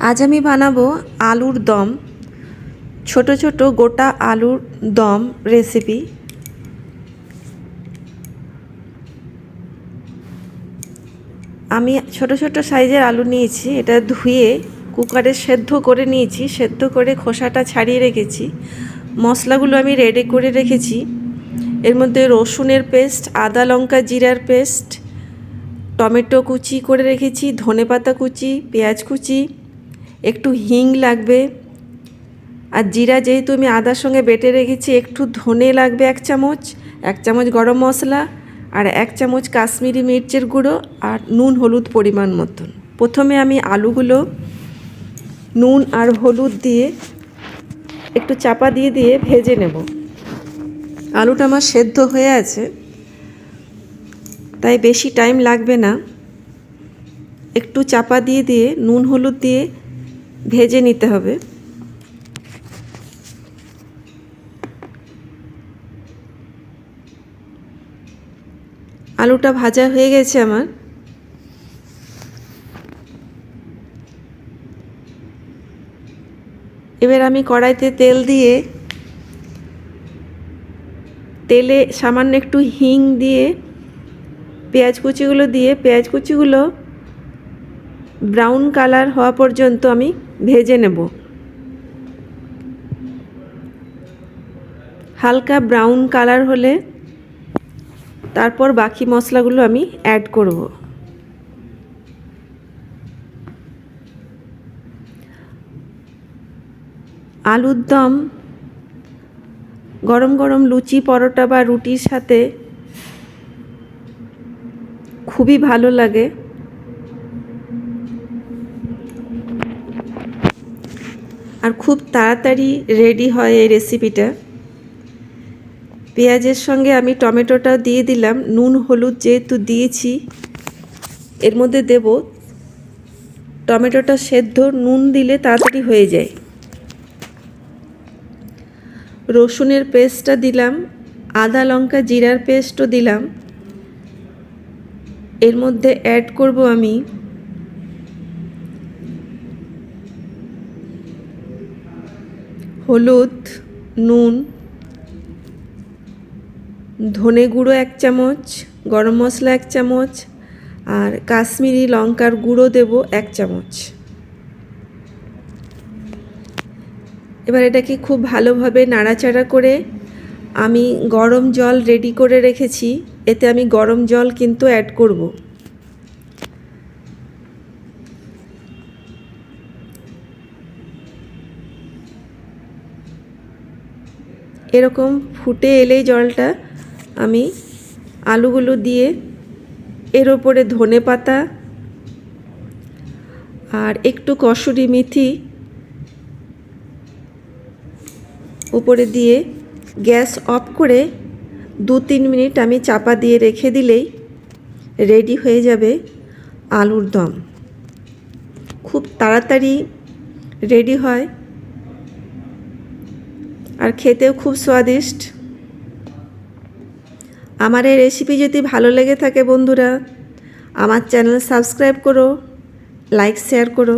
আজ আমি বানাবো আলুর দম। ছোট ছোট গোটা আলুর দম রেসিপি আমি ছোট ছোট সাইজের আলু নিয়েছি, এটা ধুয়ে কুকারে সেদ্ধ করে নিয়েছি, সেদ্ধ করে খোসাটা ছাড়িয়ে রেখেছি। মশলাগুলো আমি রেডি করে রেখেছি। এর মধ্যে রসুনের পেস্ট, আদা লঙ্কা জিরার পেস্ট, টমেটো কুচি করে রেখেছি, ধনেপাতা কুচি, পেঁয়াজ কুচি একটু হিং লাগবে। আর জিরা যেহেতু আমি আদার সঙ্গে বেটে রেখেছি, একটু ধনে লাগবে এক চামচ এক চামচ গরম মশলা আর এক চামচ কাশ্মীরি মির্চের গুঁড়ো আর নুন হলুদ পরিমাণ মতন। প্রথমে আমি আলুগুলো নুন আর হলুদ দিয়ে একটু চাপা দিয়ে দিয়ে ভেজে নেব। আলুটা আমার সেদ্ধ হয়ে আছে, তাই বেশি টাইম লাগবে না। একটু চাপা দিয়ে দিয়ে, নুন হলুদ দিয়ে ভেজে নিতে হবে। আলুটা ভাজা হয়ে গেছে আমার। এবার আমি কড়াইতে তেল দিয়ে তেলে সামান্য একটু হিং দিয়ে পেঁয়াজ কুচিগুলো দিয়ে, পেঁয়াজ কুচিগুলো ব্রাউন কালার হওয়া পর্যন্ত আমি ভেজে নেব। হালকা ব্রাউন কালার হলে তারপর বাকি মশলাগুলো আমি অ্যাড করব। আলুর দম, গরম গরম লুচি, পরোটা বা রুটির সাথে খুবই ভালো লাগে। আর খুব তাড়াতাড়ি রেডি হয় এই রেসিপিটা পেঁয়াজের সঙ্গে আমি টমেটোটা দিয়ে দিলাম, নুন, হলুদ যেহেতু দিয়েছি, এর মধ্যে দেব টমেটোটা সেদ্ধ, নুন দিলে তাড়াতাড়ি হয়ে যায়। রসুনের পেস্টটা দিলাম, আদা লঙ্কা জিরার পেস্টও দিলাম। এর মধ্যে অ্যাড করব আমি হলুদ, নুন, ধনে গুঁড়ো এক চামচ, গরম মশলা এক চামচ, আর কাশ্মীরি লঙ্কার গুঁড়ো দেব এক চামচ। এবার এটাকে খুব ভালোভাবে নাড়াচাড়া করে আমি গরম জল রেডি করে রেখেছি। এতে আমি গরম জল কিন্তু অ্যাড করব। এরকম ফুটে এলেই জলটা আমি আলুগুলো দিয়ে এর ওপরে ধনে পাতা আর একটু কসুরি মেথি উপরে দিয়ে গ্যাস অফ করে দু তিন মিনিট আমি চাপা দিয়ে রেখে দিলেই রেডি হয়ে যাবে আলুর দম। খুব তাড়াতাড়ি রেডি হয়। আর খেতেও খুব স্বাদিষ্ট। আমার এই রেসিপি যদি ভালো লেগে থাকে বন্ধুরা, আমার চ্যানেল সাবস্ক্রাইব করো লাইক শেয়ার করো।